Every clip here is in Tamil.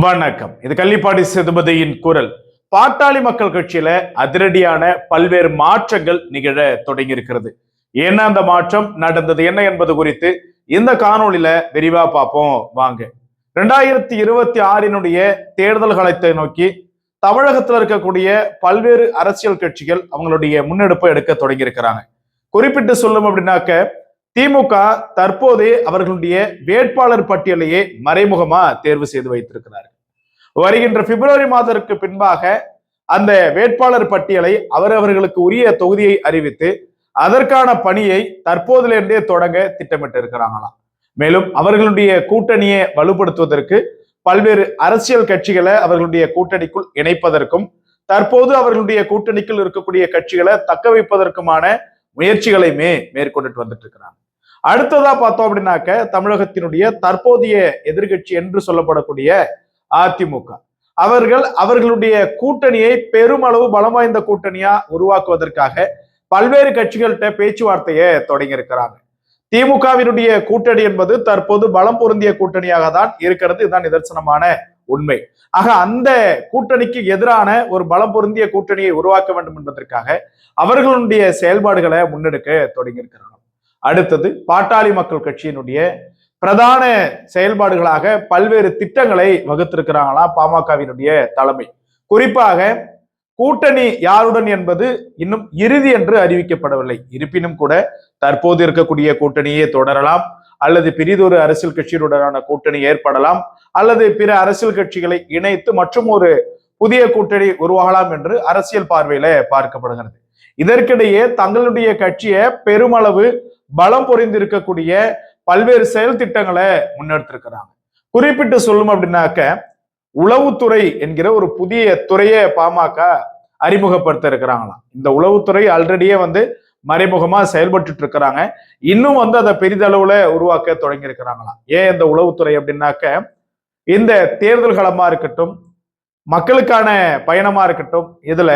வணக்கம். இது கள்ளிப்பாடி சேதுபதியின் குரல். பாட்டாளி மக்கள் கட்சியில அதிரடியான பல்வேறு மாற்றங்கள் நிகழ தொடங்கி இருக்கிறது என்ன அந்த மாற்றம்? நடந்தது என்ன என்பது குறித்து இந்த காணொளியில விரிவா பார்ப்போம். வாங்க. ரெண்டாயிரத்தி இருபத்தி ஆறினுடைய தேர்தல் காலத்தை நோக்கி தமிழகத்தில் இருக்கக்கூடிய பல்வேறு அரசியல் கட்சிகள் அவங்களுடைய முன்னெடுப்பை எடுக்க தொடங்கி இருக்கிறாங்க குறிப்பிட்டு சொல்லும் அப்படின்னாக்க திமுக தற்போது அவர்களுடைய வேட்பாளர் பட்டியலையே மறைமுகமா தேர்வு செய்து வைத்திருக்கிறார்கள். வருகின்ற பிப்ரவரி மாதத்திற்கு பின்பாக அந்த வேட்பாளர் பட்டியலை அவரவர்களுக்கு உரிய தொகுதியை அறிவித்து அதற்கான பணியை தற்போதிலிருந்தே தொடங்க திட்டமிட்டு இருக்கிறாங்களாம் மேலும் அவர்களுடைய கூட்டணியை வலுப்படுத்துவதற்கு பல்வேறு அரசியல் கட்சிகளை அவர்களுடைய கூட்டணிக்குள் இணைப்பதற்கும் தற்போது அவர்களுடைய கூட்டணிக்குள் இருக்கக்கூடிய கட்சிகளை தக்க வைப்பதற்குமான முயற்சிகளையுமே மேற்கொண்டுட்டு வந்துட்டு இருக்கிறாங்க. அடுத்ததா பார்த்தோம் அப்படின்னாக்க தமிழகத்தினுடைய தற்போதைய எதிர்கட்சி என்று சொல்லப்படக்கூடிய அதிமுக. அவர்கள் அவர்களுடைய கூட்டணியை பெருமளவு பலம் வாய்ந்த கூட்டணியா உருவாக்குவதற்காக பல்வேறு கட்சிகள்கிட்ட பேச்சுவார்த்தையை தொடங்கி இருக்கிறாங்க திமுகவினுடைய கூட்டணி என்பது தற்போது பலம் பொருந்திய கூட்டணியாக தான் இருக்கிறது. இதுதான் நிதர்சனமான உண்மை. ஆக அந்த கூட்டணிக்கு எதிரான ஒரு பலம் பொருந்திய கூட்டணியை உருவாக்க வேண்டும் என்பதற்காக அவர்களுடைய செயல்பாடுகளை முன்னெடுக்க தொடங்கியிருக்கிறார் அடுத்தது பாட்டாளி மக்கள் கட்சியினுடைய பிரதான செயல்பாடுகளாக பல்வேறு திட்டங்களை வகுத்திருக்கிறாங்களாம் பாமகவினுடைய தலைமை. குறிப்பாக கூட்டணி யாருடன் என்பது இன்னும் இறுதி என்று அறிவிக்கப்படவில்லை. இருப்பினும் கூட தற்போது இருக்கக்கூடிய கூட்டணியே தொடரலாம். அல்லது பெரிதொரு அரசியல் கட்சியுடனான கூட்டணி ஏற்படலாம். அல்லது பிற அரசியல் கட்சிகளை இணைத்து மற்றும் ஒரு புதிய கூட்டணி உருவாகலாம் என்று அரசியல் பார்வையில பார்க்கப்படுகிறது. இதற்கிடையே தங்களுடைய கட்சியை பெருமளவு பலம் பொறிந்திருக்கக்கூடிய பல்வேறு செயல் திட்டங்களை முன்னெடுத்திருக்கிறாங்க. குறிப்பிட்டு சொல்லும் அப்படின்னாக்க உளவுத்துறை என்கிற ஒரு புதிய துறையை பாமக அறிமுகப்படுத்த இருக்கிறாங்களாம் இந்த உளவுத்துறை ஆல்ரெடியே வந்து மறைமுகமா செயல்பட்டு இருக்கிறாங்க. இன்னும் வந்து அதை பெரிதளவுல உருவாக்க தொடங்கி இருக்கிறாங்களாம் ஏன் இந்த உளவுத்துறை அப்படின்னாக்க இந்த தேர்தல் களமா இருக்கட்டும் மக்களுக்கான பயணமா இருக்கட்டும் இதுல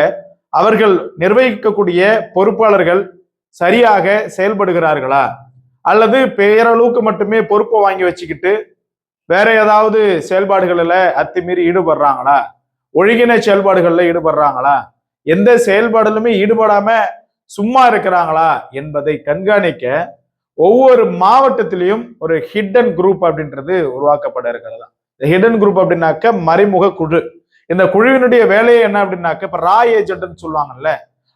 அவர்கள் நிர்வகிக்கக்கூடிய பொறுப்பாளர்கள் சரியாக செயல்படுகிறார்களா? அல்லது பேரளவுக்கு மட்டுமே பொறுப்பை வாங்கி வச்சுக்கிட்டு வேற ஏதாவது செயல்பாடுகளில் அத்துமீறி ஈடுபடுறாங்களா? ஒழுங்கின செயல்பாடுகளில் ஈடுபடுறாங்களா? எந்த செயல்பாடுலுமே ஈடுபடாம சும்மா இருக்கிறாங்களா என்பதை கண்காணிக்க ஒவ்வொரு மாவட்டத்திலையும் ஒரு ஹிடன் குரூப் அப்படின்றது உருவாக்கப்பட இருக்கிறதா இந்த ஹிடன் குரூப் அப்படின்னாக்க மறைமுக குழு. இந்த குழுவினுடைய வேலையை என்ன அப்படின்னாக்க இப்ப ராய் ஏஜென்ட்னு சொல்லுவாங்கல்ல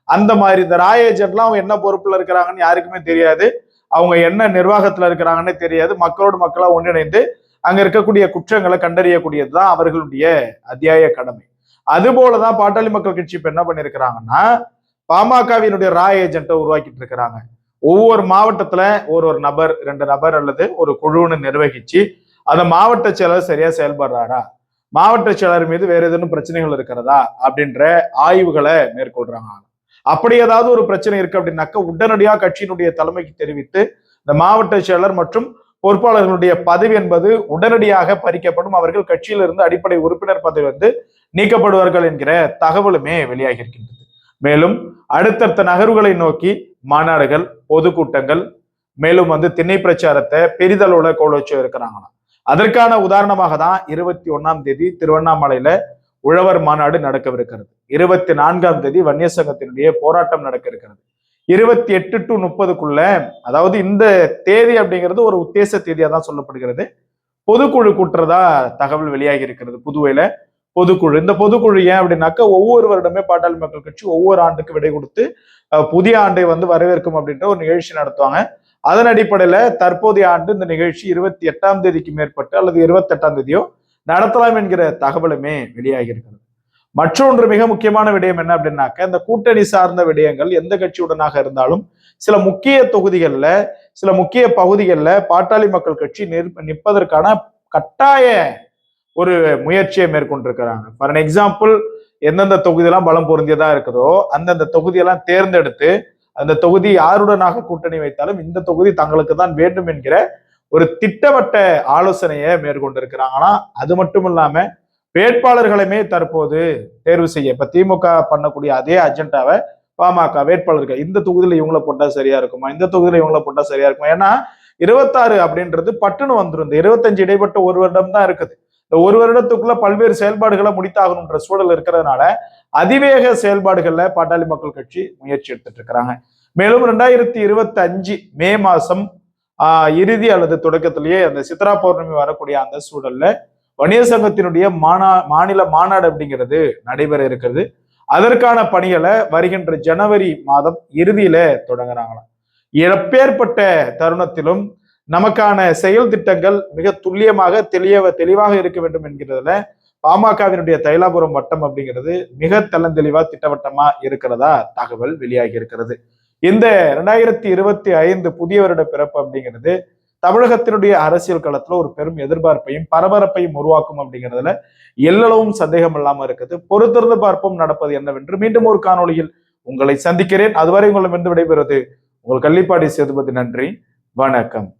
அந்த மாதிரி இந்த ராய் ஏஜென்ட்லாம் அவங்க என்ன பொறுப்புல இருக்கிறாங்கன்னு யாருக்குமே தெரியாது. அவங்க என்ன நிர்வாகத்துல இருக்கிறாங்கன்னு தெரியாது. மக்களோடு மக்களா ஒன்றிணைந்து அங்க இருக்கக்கூடிய குற்றங்களை கண்டறியக்கூடியது தான் அவர்களுடைய அத்தியாய கடமை. அது போலதான் பாட்டாளி மக்கள் கட்சி இப்ப என்ன பண்ணிருக்கிறாங்கன்னா பாமகவினுடைய ராய் ஏஜென்ட்டை உருவாக்கிட்டு இருக்கிறாங்க. ஒவ்வொரு மாவட்டத்துல ஒரு ஒரு நபர் ரெண்டு நபர் அல்லது ஒரு குழுன்னு நிர்வகிச்சு அந்த மாவட்ட செயலர் சரியா செயல்படுறாரா? மாவட்ட செயலர் மீது வேற ஏதேனும் பிரச்சனைகள் இருக்கிறதா அப்படின்ற ஆய்வுகளை மேற்கொள்றாங்க. அப்படி ஏதாவது ஒரு பிரச்சனை இருக்கு அப்படின்னாக்க உடனடியாக கட்சியினுடைய தலைமைக்கு தெரிவித்து இந்த மாவட்ட செயலர் மற்றும் பொறுப்பாளர்களுடைய பதவி என்பது உடனடியாக பறிக்கப்படும். அவர்கள் கட்சியிலிருந்து அடிப்படை உறுப்பினர் பதவி வந்து நீக்கப்படுவார்கள் என்கிற தகவலுமே வெளியாகி இருக்கின்றது. மேலும் அடுத்தடுத்த நகர்வுகளை நோக்கி மாநாடுகள் பொதுக்கூட்டங்கள் மேலும் வந்து திண்ணை பிரச்சாரத்தை பெரிதளவுல கோல வச்சு இருக்கிறாங்களாம். அதற்கான உதாரணமாக தான் இருபத்தி ஒன்னாம் தேதி திருவண்ணாமலையில உழவர் மாநாடு நடக்கவிருக்கிறது. இருபத்தி நான்காம் தேதி வன்னிய சங்கத்தினுடைய போராட்டம் நடக்க இருக்கிறது இருபத்தி எட்டு டு முப்பதுக்குள்ள அதாவது இந்த தேதி அப்படிங்கிறது ஒரு உத்தேச தேதியா தான் சொல்லப்படுகிறது. பொதுக்குழு கூட்டுறதா தகவல் வெளியாகி இருக்கிறது புதுவையில. பொதுக்குழு. இந்த பொதுக்குழு ஏன் அப்படின்னாக்க ஒவ்வொரு வருடமே பாட்டாளி மக்கள் கட்சி ஒவ்வொரு ஆண்டுக்கு விடை கொடுத்து புதிய ஆண்டை வந்து வரவேற்கும் அப்படின்ற ஒரு நிகழ்ச்சி நடத்துவாங்க. அதன் அடிப்படையில தற்போதைய ஆண்டு இந்த நிகழ்ச்சி இருபத்தி எட்டாம் தேதிக்கு மேற்பட்டு அல்லது இருபத்தி எட்டாம் தேதியோ நடத்தலாம் என்கிற தகவலுமே வெளியாகி இருக்கிறது மற்றொன்று மிக முக்கியமான விடயம் என்ன அப்படின்னாக்க இந்த கூட்டணி சார்ந்த விடயங்கள் எந்த கட்சியுடனாக இருந்தாலும் சில முக்கிய தொகுதிகளில் சில முக்கிய பகுதிகளில் பாட்டாளி மக்கள் கட்சி நிற்பதற்கான கட்டாய ஒரு முயற்சியை மேற்கொண்டிருக்கிறாங்க. ஃபார் அன் எக்ஸாம்பிள் எந்தெந்த தொகுதியெல்லாம் பலம் பொருந்தியதா இருக்குதோ அந்தந்த தொகுதியெல்லாம் தேர்ந்தெடுத்து அந்த தொகுதி யாருடனாக கூட்டணி வைத்தாலும் இந்த தொகுதி தங்களுக்கு தான் வேண்டும் என்கிற ஒரு திட்டவட்ட ஆலோசனையை மேற்கொண்டிருக்கிறாங்கன்னா அது மட்டும் இல்லாம வேட்பாளர்களுமே தற்போது தேர்வு செய்ய இப்ப திமுக பண்ணக்கூடிய அதே அஜெண்டாவை பாமக வேட்பாளர்கள் இந்த தொகுதியில இவங்களை போட்டா சரியா இருக்குமா? இந்த தொகுதியில இவங்களை போட்டா சரியா இருக்குமா? ஏன்னா இருபத்தாறு அப்படின்றது பட்டுன்னு வந்துடும் இந்த இருபத்தஞ்சு இடைப்பட்ட ஒரு வருடம் தான் இருக்குது. இந்த ஒரு வருடத்துக்குள்ள பல்வேறு செயல்பாடுகளை முடித்தாகணுன்ற சூழல் இருக்கிறதுனால அதிவேக செயல்பாடுகள்ல பாட்டாளி மக்கள் கட்சி முயற்சி எடுத்துட்டு இருக்கிறாங்க. மேலும் ரெண்டாயிரத்தி இருபத்தி அஞ்சு மே மாசம் ஆஹ் இறுதி அல்லது தொடக்கத்திலேயே அந்த சித்ரா பௌர்ணமி வரக்கூடிய அந்த சூழல்ல வணிக சங்கத்தினுடைய மாநா மாநில மாநாடு அப்படிங்கிறது நடைபெற இருக்கிறது. அதற்கான பணிகளை வருகின்ற ஜனவரி மாதம் இறுதியில தொடங்குறாங்களாம். எப்பேற்பட்ட தருணத்திலும் நமக்கான செயல் திட்டங்கள் மிக துல்லியமாக தெளிய தெளிவாக இருக்க வேண்டும் என்கிறதுல பாமகவினுடைய தைலாபுரம் வட்டம் அப்படிங்கிறது மிக தெளிவா திட்டவட்டமா இருக்கிறதா தகவல் வெளியாகி இருக்கிறது. இந்த ரெண்டாயிரத்தி இருபத்தி ஐந்து புதிய வருட பிறப்பு அப்படிங்கிறது தமிழகத்தினுடைய அரசியல் களத்துல ஒரு பெரும் எதிர்பார்ப்பையும் பரபரப்பையும் உருவாக்கும் அப்படிங்கிறதுல எல்லளவும் சந்தேகம் இல்லாம இருக்குது. பொறுத்திருந்து பார்ப்போம் நடப்பது என்னவென்று மீண்டும் ஒரு காணொளியில் உங்களை சந்திக்கிறேன். அதுவரை உங்களிடமிருந்து விடைபெறுவது உங்கள் கள்ளிப்பாடி சேதுபதி. நன்றி. வணக்கம்.